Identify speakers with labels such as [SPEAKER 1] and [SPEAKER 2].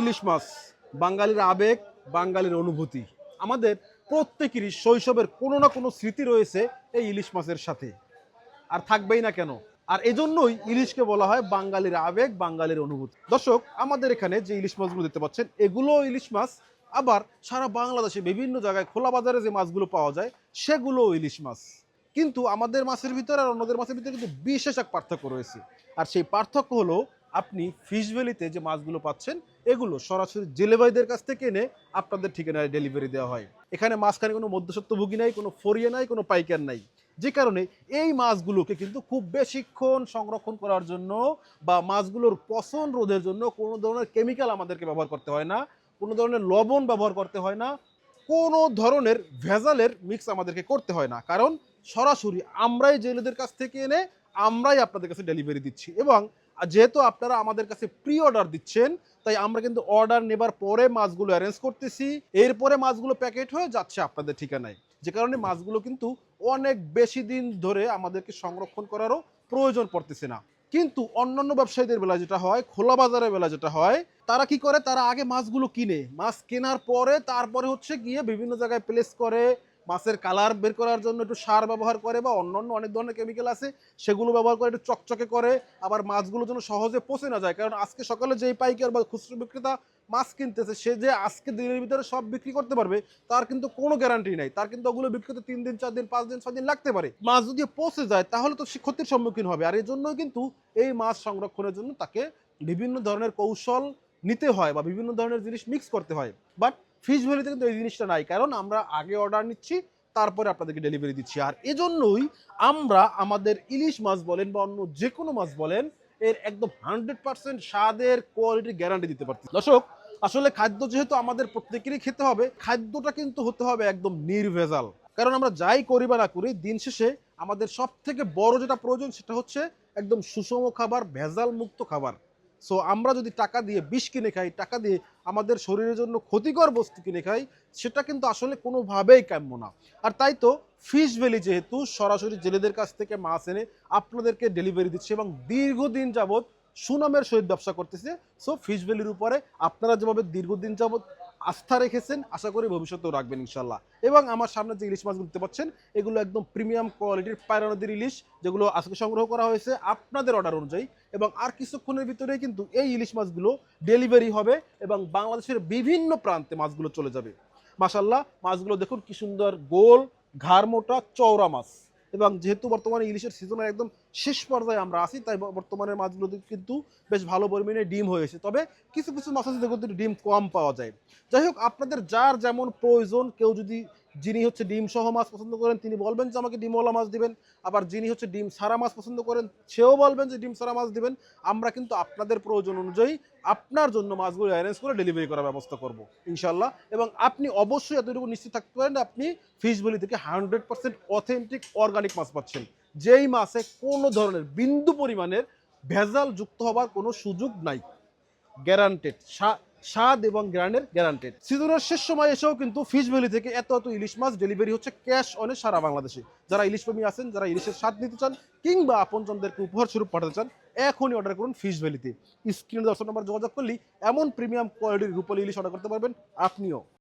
[SPEAKER 1] ইলিশ মাছ, বাঙালির আবেগ, বাঙালির অনুভূতি। আমাদের প্রত্যেকেরই শৈশবের কোনো না কোনো স্মৃতি রয়েছে এই ইলিশ মাছের সাথে। আর থাকবেই না কেন? আর এজন্যই ইলিশকে বলা হয় বাঙালির আবেগ, বাঙালির অনুভূতি। দর্শক, আমাদের এখানে যে ইলিশ মাছগুলো দেখতে পাচ্ছেন, এগুলো ইলিশ মাছ। আবার সারা বাংলাদেশে বিভিন্ন জায়গায় খোলা বাজারে যে মাছগুলো পাওয়া যায় সেগুলো ইলিশ মাছ। কিন্তু আমাদের মাছের ভিতরে আর অন্যদের মাছের ভিতরে কিন্তু বিশেষ এক পার্থক্য রয়েছে। আর সেই পার্থক্য হলো আপনি ফিশ ভ্যালিতে যে মাছগুলো পাচ্ছেন, এগুলো সরাসরি জেলেভাইদের কাছ থেকে এনে আপনাদের ঠিকানায় ডেলিভারি দেওয়া হয়। এখানে মাঝখানে কোনো মধ্যস্বত্বভোগী নাই, কোনো ফরিয়ে নাই, কোনো পাইকার নাই। যে কারণে এই মাছগুলোকে কিন্তু খুব বেশিক্ষণ সংরক্ষণ করার জন্য বা মাছগুলোর পচন রোধের জন্য কোনো ধরনের কেমিক্যাল আমাদেরকে ব্যবহার করতে হয় না, কোনো ধরনের লবণ ব্যবহার করতে হয় না, কোনো ধরনের ভেজালের মিক্স আমাদেরকে করতে হয় না। কারণ সরাসরি আমরাই জেলেদের কাছ থেকে এনে আমরাই আপনাদের কাছে ডেলিভারি দিচ্ছি এবং যেহেতু আপনারা আমাদের কাছে প্রি অর্ডার দিচ্ছেন, তাই আমরা কিন্তু অর্ডার নেবার পরে মাছগুলো অ্যারেঞ্জ করতেছি। এরপরে মাছগুলো প্যাকেট হয়ে যাচ্ছে আপনাদের ঠিকানায়। যে কারণে মাছগুলো কিন্তু অনেক বেশি দিন ধরে আমাদেরকে সংরক্ষণ করারও প্রয়োজন পড়তেছে না। কিন্তু অন্যান্য ব্যবসায়ীদের বেলা যেটা হয়, খোলা বাজারের বেলা যেটা হয়, তারা কি করে? তারা আগে মাছগুলো কিনে। মাছ কেনার পরে তারপরে হচ্ছে গিয়ে বিভিন্ন জায়গায় প্লেস করে মাছের কালার বের করার জন্য একটু সার ব্যবহার করে বা অন্যান্য অনেক ধরনের কেমিক্যাল আছে, সেগুলো ব্যবহার করে একটু চকচকে করে, আবার মাছগুলো যেন সহজে পচে না যায়। কারণ আজকে সকালে যেই পাইকার বা খুচরো বিক্রেতা মাছ কিনতেছে, সে যে আজকে দিনের ভিতরে সব বিক্রি করতে পারবে, তার কিন্তু কোনো গ্যারান্টি নাই। তার কিন্তু ওগুলো বিক্রি করতে তিন দিন, চার দিন, পাঁচ দিন, ছয় দিন লাগতে পারে। মাছ যদি পচে যায়, তাহলে তো সে ক্ষতির সম্মুখীন হবে। আর এই জন্যই কিন্তু এই মাছ সংরক্ষণের জন্য তাকে বিভিন্ন ধরনের কৌশল নিতে হয় বা বিভিন্ন ধরনের জিনিস মিক্স করতে হয়। বাট ফিশ ভ্যালিতে কিন্তু এই জিনিসটা নাই। কারণ আমরা আগে অর্ডার নিচ্ছি, তারপরে আপনাদেরকে ডেলিভারি দিচ্ছি। আর এজন্যই আমরা আমাদের ইলিশ মাছ বলেন বা অন্য যে কোনো মাছ বলেন, এর একদম হান্ড্রেড পার্সেন্ট স্বাদের কোয়ালিটির গ্যারান্টি দিতে পারছি দর্শক, আসলে খাদ্য যেহেতু আমাদের প্রত্যেকেরই খেতে হবে, খাদ্যটা কিন্তু হতে হবে একদম নির্ভেজাল। কারণ আমরা যাই করি বা না করি, দিন শেষে আমাদের সব থেকে বড় যেটা প্রয়োজন সেটা হচ্ছে একদম সুষম খাবার ভেজাল মুক্ত খাবার। সো আমরা যদি টাকা দিয়ে বিষ কিনে খাই, টাকা দিয়ে আমাদের শরীরের জন্য ক্ষতিকর বস্তু কিনে খাই, সেটা কিন্তু আসলে কোনোভাবেই কাম্য না। আর তাই তো ফিশ ভ্যালি যেহেতু সরাসরি জেলেদের কাছ থেকে মাছ এনে আপনাদেরকে ডেলিভারি দিচ্ছে এবং দীর্ঘদিন যাবৎ সুনামের সহিত ব্যবসা করতেছে। সো ফিশ ভ্যালির উপরে আপনারা যেভাবে দীর্ঘদিন যাবৎ আস্থা রেখেছেন, আশা করি ভবিষ্যতেও রাখবেন ইনশাল্লাহ এবং আমার সামনে যে ইলিশ মাছগুলো দেখতে পাচ্ছেন, এগুলো একদম প্রিমিয়াম কোয়ালিটির পায়রা নদীর ইলিশ, যেগুলো আজকে সংগ্রহ করা হয়েছে আপনাদের অর্ডার অনুযায়ী। এবং আর কিছুক্ষণের ভিতরে কিন্তু এই ইলিশ মাছগুলো ডেলিভারি হবে এবং বাংলাদেশের বিভিন্ন প্রান্তে মাছগুলো চলে যাবে। মাসাল্লাহ মাছগুলো দেখুন কি সুন্দর গোল, ঘাড় মোটা, চওড়া মাছ। এবং যেহেতু বর্তমানে ইলিশের সিজনের একদম শেষ পর্যায়ে আমরা আছি, তাই বর্তমানে মাছগুলো কিন্তু বেশ ভালো পরিমাণে ডিম হয়েছে তবে কিছু কিছু মাছ আছে যেগুলো ডিম কম পাওয়া যায়। যাই হোক, আপনাদের যার যেমন প্রয়োজন, কেউ যদি যিনি হচ্ছে ডিম সহ মাছ পছন্দ করেন, তিনি বলবেন যে আমাকে ডিমওয়ালা মাছ দিবেন। আবার যিনি হচ্ছে ডিম সারা মাছ পছন্দ করেন, সেও বলবেন যে ডিম সারা মাছ দিবেন। আমরা কিন্তু আপনাদের প্রয়োজন অনুযায়ী আপনার জন্য মাছগুলো অ্যারেঞ্জ করে ডেলিভারি করার ব্যবস্থা করব ইনশাল্লাহ এবং আপনি অবশ্যই এতটুকু নিশ্চিত থাকতে পারেন আপনি ফিশ ভ্যালি থেকে হান্ড্রেড পার্সেন্ট অথেন্টিক অর্গানিক মাছ পাচ্ছেন। যেই মাছে কোনো ধরনের বিন্দু পরিমাণের ভেজাল যুক্ত হবার কোনো সুযোগ নাই। গ্যারান্টেড স্বাদ এবং গ্রানের গ্যারান্টেড সিজনের শেষ সময় এসেও কিন্তু ফিশ ভ্যালি থেকে এত এত ইলিশ মাছ ডেলিভারি হচ্ছে ক্যাশ অনে সারা বাংলাদেশে। যারা ইলিশ প্রেমী আছেন, যারা ইলিশের স্বাদ নিতে চান কিংবা আপনজনদেরকে উপহার স্বরূপ পাঠাতে চান, এখনই অর্ডার করুন ফিশ ভ্যালিতে স্ক্রিনে দর্শক নাম্বার যোগাযোগ করলেই এমন প্রিমিয়াম কোয়ালিটির রূপালী ইলিশ অর্ডার করতে পারবেন আপনিও।